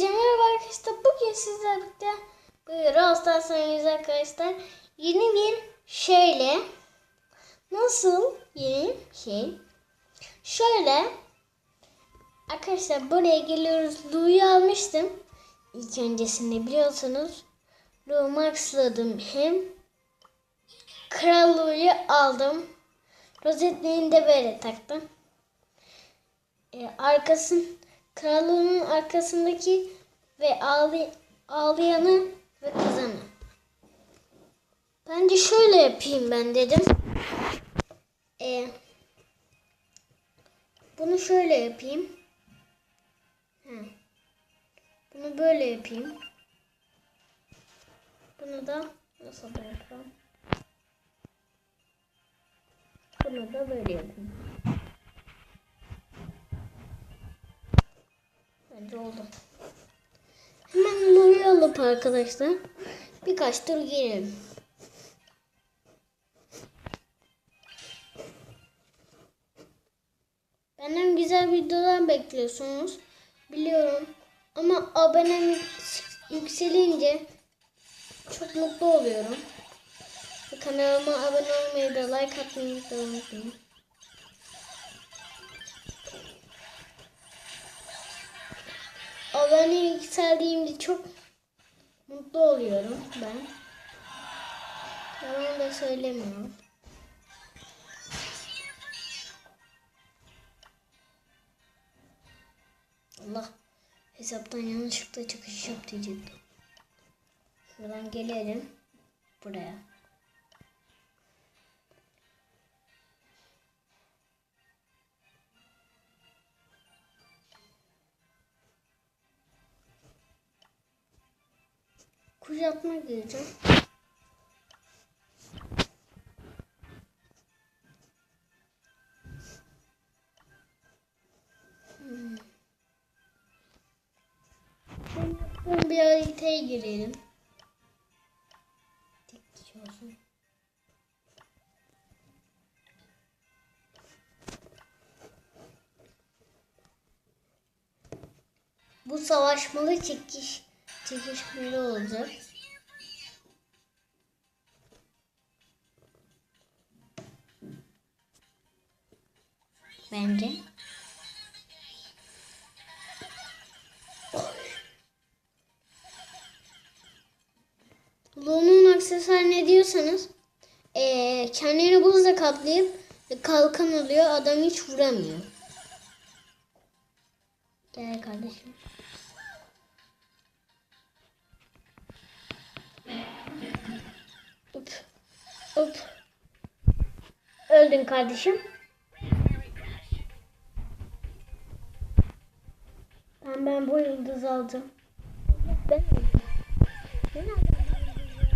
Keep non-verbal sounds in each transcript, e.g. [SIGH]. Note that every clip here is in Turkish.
Hepinize merhaba arkadaşlar. Bugün sizlerle birlikte buyur Stars'ın arkadaşlar. Yeni bir şeyle nasıl yeni şey? Şöyle arkadaşlar buraya geliyoruz. Lou'yu almıştım. İlk öncesinde biliyorsunuz. Lou maxladım hem. Kral Lou'yu aldım. Rozetliğini de böyle taktım. Ee, arkasın kralının arkasındaki ve ağlay ağlayanı ve kızanı. Bence şöyle yapayım ben dedim. Ee, bunu şöyle yapayım. Ha. Bunu böyle yapayım. Bunu da nasıl yapalım? Bunu da böyle yapayım. Bence oldu. Hemen Lou'yu alıp arkadaşlar birkaç tur girelim. Benden güzel videolar bekliyorsunuz. Biliyorum. Ama abonem yükselince çok mutlu oluyorum. Kanalıma abone olmayı da like atmayı da unutmayın. Abone yükseldiğimde çok mutlu oluyorum ben. Yalan da söylemiyorum. Allah hesaptan yanlışlıkla çıkış yap diyecektim. Şuradan gelelim buraya. Kuşatma gireceğim. Hmm. Bir haritaya girelim. Bu savaşmalı çekiş çekişmeli olacak. Bence. Lu'nun aksesuar ne diyorsanız ee, kendini buzla kaplayıp kalkan alıyor. Adam hiç vuramıyor. Gel kardeşim. Up. Up. Öldün kardeşim. Ben ben bu yıldız aldım. Ben öldüm. Ben aldım yıldızı.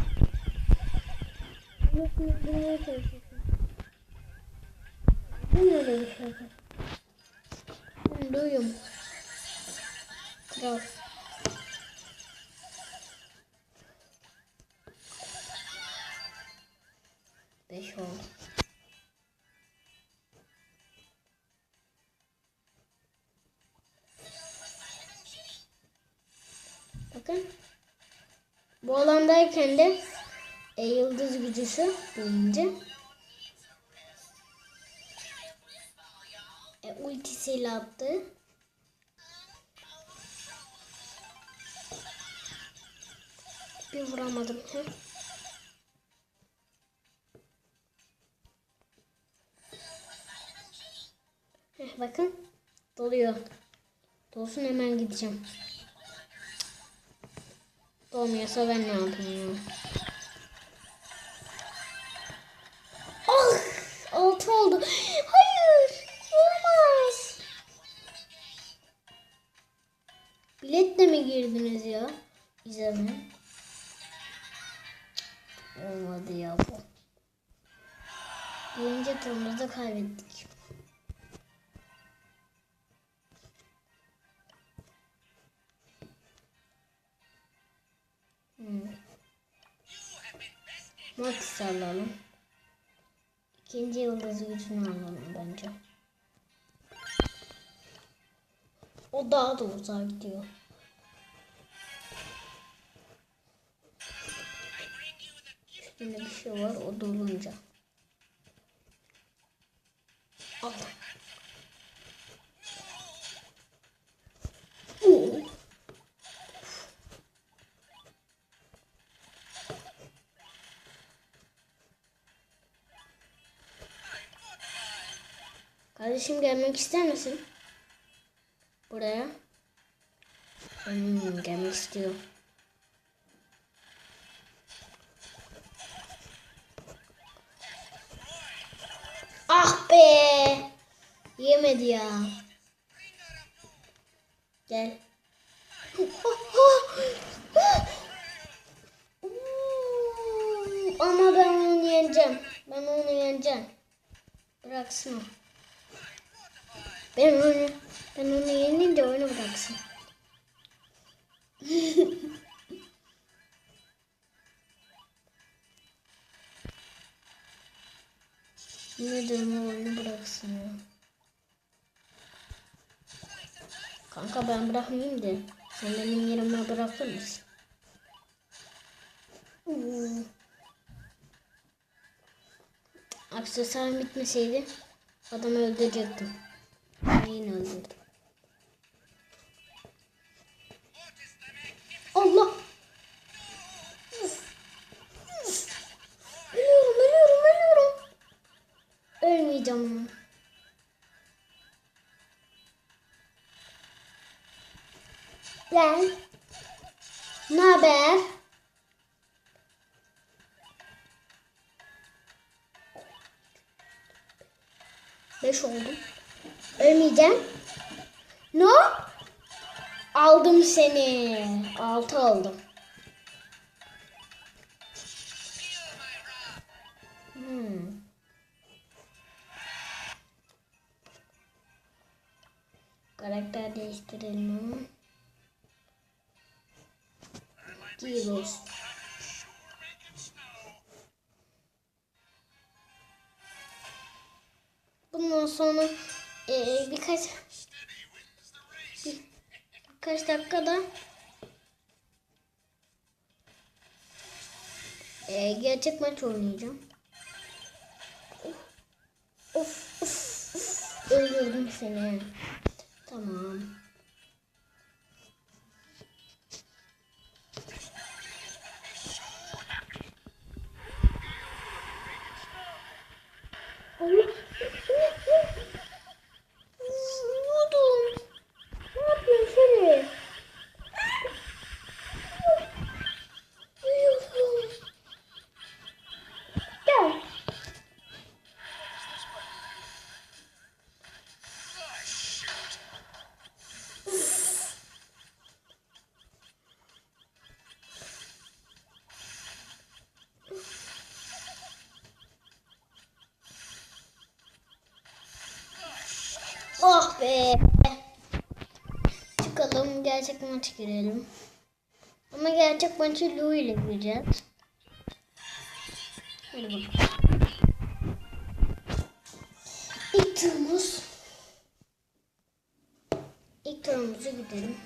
Nasıl bulmaya çalışıyorsun? Ben öyle bir şey. Ben duyum. Kral. Alandayken de e, yıldız gücüsü deyince e, ultisiyle attı. Bir vuramadım. Hı? Heh, bakın doluyor. Dolsun hemen gideceğim. Dolmuyorsa ben ne yapayım ya? Ah! Altı oldu. Hayır! Olmaz. Biletle mi girdiniz ya? İzleme. Olmadı ya bu. Birinci turumuzda kaybettik. alalım. İkinci yıldız gücünü alalım bence. O daha da uzağa gidiyor. Üstünde bir şey var o dolunca. Allah. Kardeşim gelmek ister misin? Buraya. Hmm, gelmek istiyor. Ah be! Yemedi ya. Gel. Ama ben onu yeneceğim. Ben onu yeneceğim. Bıraksın o. Ben onu, ben onu yenince oyunu bıraksın. [LAUGHS] De onu oyunu bıraksın ya. Kanka ben bırakmayayım da sen benim yerime bırakır mısın? Hmm. Aksesuar bitmeseydi adamı öldürecektim. Ben yine öldürdüm. Allah! Ölüyorum, ölüyorum, ölüyorum. Ölmeyeceğim ama. Gel. Ne haber? Beş oldum. Ölmeyeceğim. Ne? Aldım seni. Altı oldum. Hmm. Karakter değiştirelim. Heroes. Bundan sonra eee, birkaç bir- birkaç dakikada eee, gerçek maç oynayacağım. Of of of, of. öldürdüm seni. Tamam. Be. Çıkalım gerçek maç girelim. Ama gerçek maçı Lou ile gireceğiz. Hadi bakalım. İlk turumuz. İlk turumuza gidelim.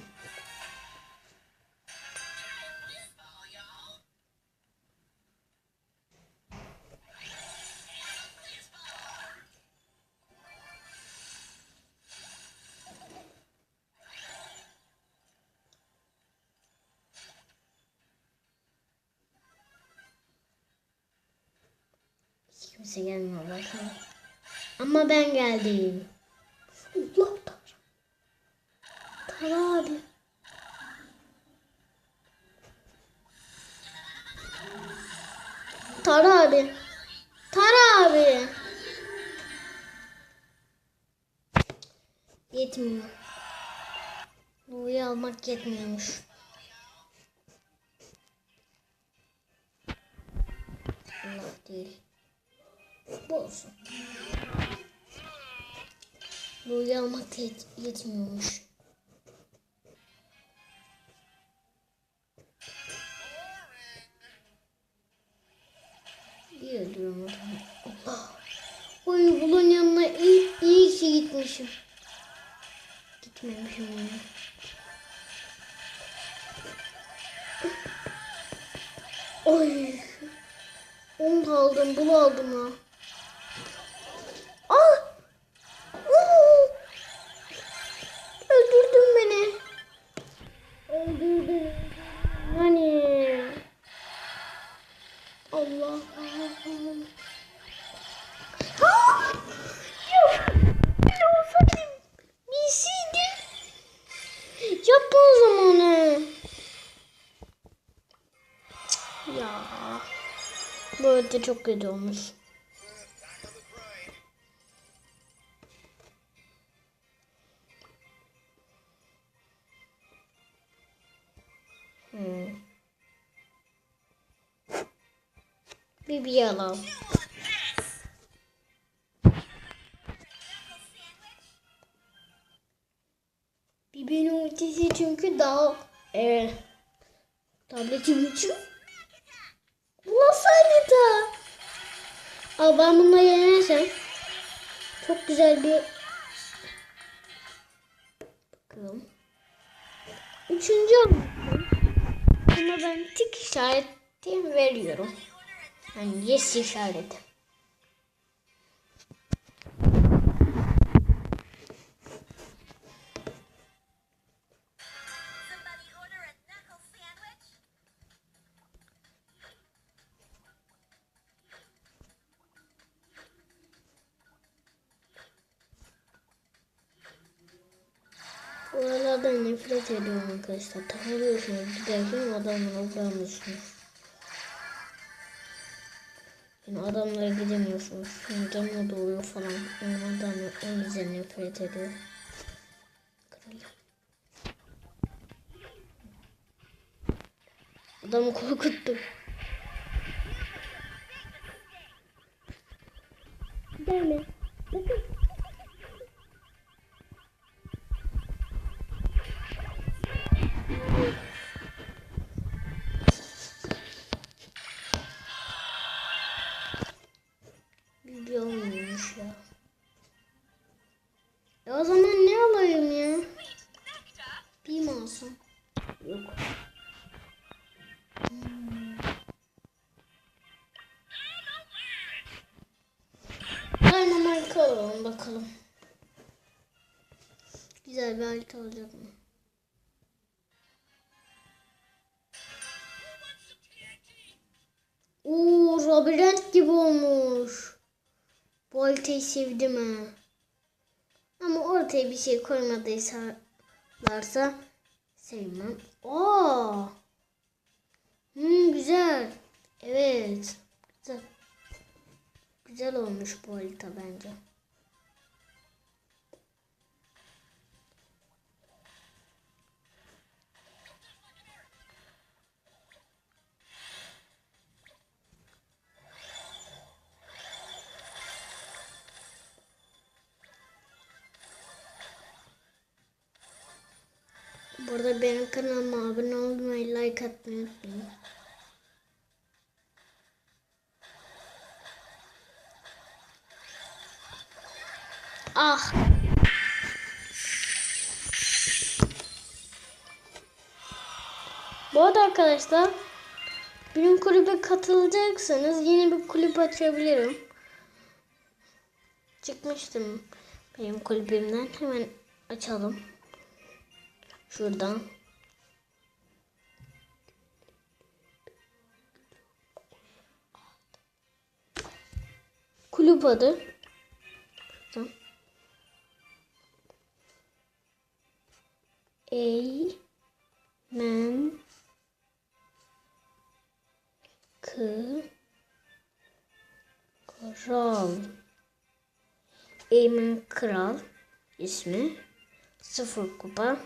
Kimse gelmiyor bakalım. Ama ben geldim. Allah Tanrım. Tanrı abi. Tanrı abi. Tanrı abi. Yetmiyor. Bu'yu almak yetmiyormuş. Bu'yu almak yet yetmiyormuş. İyi öldürüyorum. Allah. Oy bunun yanına iyi, iyi ki gitmişim. Gitmemişim yani. Oy. Onu da aldım, bunu aldım ha. Allah. Ah! Yapma o zamanı. Ya. Bu arada çok kötü olmuş. Hmm. Bir bir alalım. Biberin ultisi çünkü daha e, tabletim için nasıl harita? Al ben bununla yenersem çok güzel bir bakalım. Üçüncü. Ama ben tik işareti veriyorum. Есть и шарит. Ладно, не притягиваем, конечно. Так нужно, да, я думаю, да, много нужно. Yani adamlara gidemiyorsunuz. Sonra canına falan. Onlardan o yüzden nefret ediyor. Adamı korkuttum. Gelme. Bakın. Olacak mı? Oo, labirent gibi olmuş. Bu haritayı sevdim ha. Ama ortaya bir şey koymadıysalarsa sevmem. Aa! Hmm, güzel. Evet. Güzel. Güzel olmuş bu harita bence. Burada benim kanalıma abone olmayı, like atmayı unutmayın. Ah. Bu arada arkadaşlar benim kulübe katılacaksanız yeni bir kulüp açabilirim. Çıkmıştım benim kulübümden. Hemen açalım. Şuradan. Kulüp adı. Şuradan. Eymen Kral Eymen Kral ismi sıfır kupa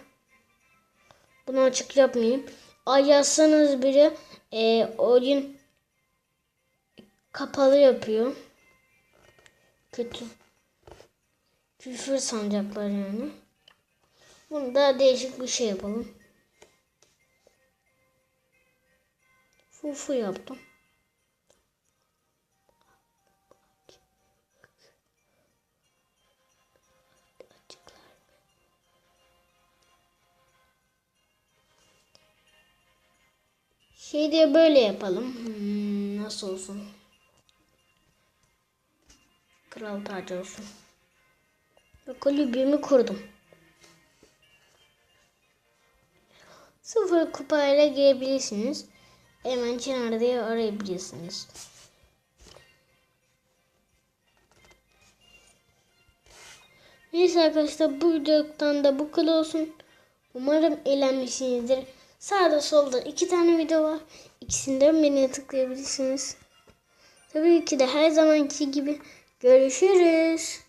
bunu açık yapmayayım. Ay yazsanız biri e, oyun kapalı yapıyor. Kötü. Küfür sanacaklar yani. Bunu daha değişik bir şey yapalım. Fufu yaptım. Şey diye böyle yapalım. Hmm, nasıl olsun? Kral tacı olsun. Kulübümü kurdum. Sıfır kupayla girebilirsiniz. Hemen Çınar diye arayabilirsiniz. Neyse arkadaşlar bu videodan da bu kadar olsun. Umarım eğlenmişsinizdir. Sağda solda iki tane video var. İkisinden birine tıklayabilirsiniz. Tabii ki de her zamanki gibi görüşürüz.